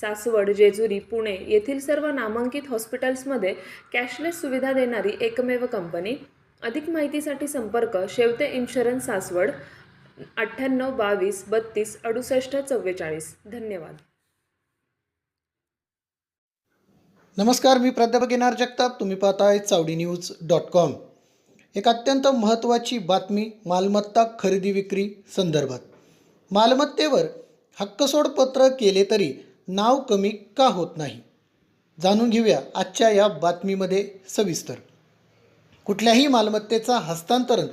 सासवड जेजुरी पुणे येथील सर्व नामांकित हॉस्पिटल्समध्ये कॅशलेस सुविधा देणारी एकमेव कंपनी. अधिक माहितीसाठी संपर्क शेवते इन्शुरन्स सासवड अठ्ठ्याण्णव बावीस बत्तीस अडुसष्ट चव्वेचाळीस. धन्यवाद. नमस्कार मी प्राध्यापक येणार जगताप. तुम्ही पाहताय चावडी न्यूज डॉट कॉम. एक अत्यंत महत्त्वाची बातमी मालमत्ता खरेदी विक्री संदर्भात. मालमत्तेवर हक्कसोडपत्र केले तरी नाव कमी का होत नाही? जाणून घेऊया आजच्या या बातमीमध्ये सविस्तर. कुठल्याही मालमत्तेचा हस्तांतरण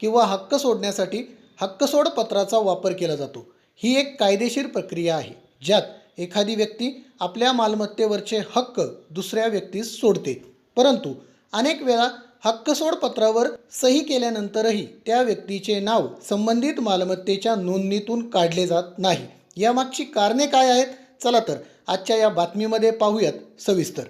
किंवा हक्क सोडण्यासाठी हक्कसोड पत्राचा वापर केला जातो. ही एक कायदेशीर प्रक्रिया आहे ज्यात एखादी व्यक्ती आपल्या मालमत्तेवरचे हक्क दुसऱ्या व्यक्तीस सोडते. परंतु अनेक वेळा हक्कसोड पत्रावर सही केल्यानंतरही त्या व्यक्तीचे नाव संबंधित मालमत्तेच्या नोंदणीतून काढले जात नाही. यामागची कारणे काय आहेत? चला तर आजच्या या बातमीमध्ये पाहूयात सविस्तर.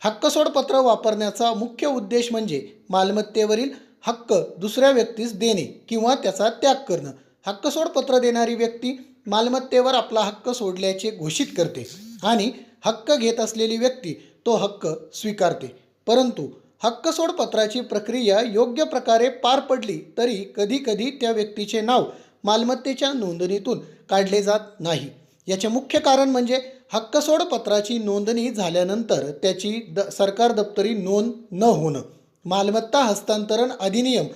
हक्कसोड पत्र वापरण्याचा मुख्य उद्देश म्हणजे मालमत्तेवरील हक्क दुसऱ्या व्यक्तीस देणे किंवा त्याचा त्याग करणं. हक्कसोड पत्र देणारी व्यक्ती मालमत्तेवर आपला हक्क सोडल्याचे घोषित करते आणि हक्क घेत असलेली व्यक्ती तो हक्क स्वीकारते. परंतु हक्कसोड पत्राची प्रक्रिया योग्य प्रकारे पार पडली तरी कधीकधी त्या व्यक्तीचे नाव मालमत्तेच्या नोंदणीतून काढले जात नाही. याचे मुख्य कारण म्हणजे हक्कसोड पत्राची नोंदणी झाल्यानंतर त्याची द सरकार दप्तरी नोंद न होणं. मालमत्ता हस्तांतरण अधिनियम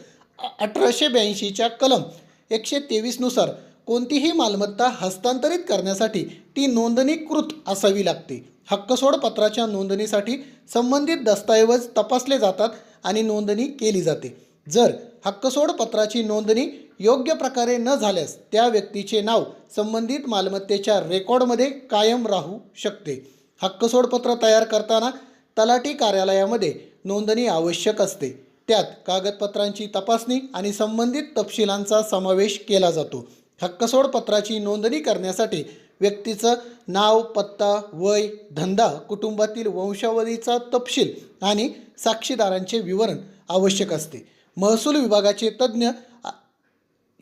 अठराशे ब्याऐंशीच्या कलम एकशे तेवीसनुसार कोणतीही मालमत्ता हस्तांतरित करण्यासाठी ती नोंदणीकृत असावी लागते. हक्कसोड पत्राच्या नोंदणीसाठी संबंधित दस्तऐवज तपासले जातात आणि नोंदणी केली जाते. जर हक्कसोड पत्राची नोंदणी योग्य प्रकारे न झाल्यास त्या व्यक्तीचे नाव संबंधित मालमत्तेच्या रेकॉर्डमध्ये कायम राहू शकते. हक्कसोडपत्र तयार करताना तलाठी कार्यालयामध्ये नोंदणी आवश्यक असते. त्यात कागदपत्रांची तपासणी आणि संबंधित तपशिलांचा समावेश केला जातो. हक्कसोड पत्राची नोंदणी करण्यासाठी व्यक्तीचं नाव पत्ता वय धंदा कुटुंबातील वंशावलीचा तपशील आणि साक्षीदारांचे विवरण आवश्यक असते. महसूल विभागाचे तज्ज्ञ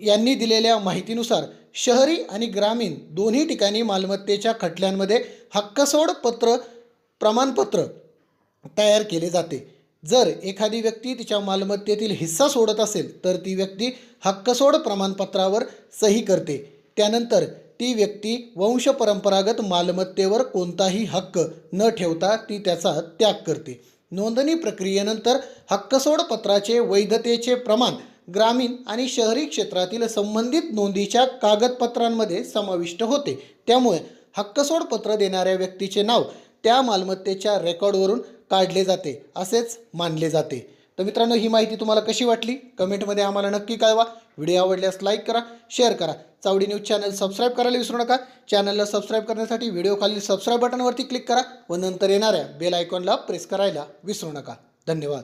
यांनी दिलेल्या माहितीनुसार शहरी आणि ग्रामीण दोन्ही ठिकाणी मालमत्तेच्या खटल्यांमध्ये हक्कसोड पत्र प्रमाणपत्र तयार केले जाते. जर एखादी व्यक्ती तिच्या मालमत्तेतील हिस्सा सोडत असेल तर ती व्यक्ती हक्कसोड प्रमाणपत्रावर सही करते. त्यानंतर ती व्यक्ती वंश परंपरागत मालमत्तेवर कोणताही हक्क न ठेवता ती त्याचा त्याग करते. नोंदणी प्रक्रियेनंतर हक्कसोड पत्राचे वैधतेचे प्रमाण ग्रामीण आणि शहरी क्षेत्रातील संबंधित नोंदीच्या कागदपत्रांमध्ये समाविष्ट होते. त्यामुळे हक्कसोड पत्र देणाऱ्या व्यक्तीचे नाव त्या मालमत्तेच्या रेकॉर्डवरून काढले जाते असेच मानले जाते. तर मित्रांनो ही माहिती तुम्हाला कशी वाटली? कमेंटमध्ये आम्हाला नक्की कळवा. व्हिडिओ आवडल्यास लाईक करा शेअर करा. चावडी न्यूज चॅनल सबस्क्राईब करायला विसरू नका. चॅनलला सबस्क्राईब करण्यासाठी व्हिडिओ खाली सबस्क्राईब बटनवरती क्लिक करा व नंतर येणाऱ्या बेल आयकॉनला प्रेस करायला विसरू नका. धन्यवाद.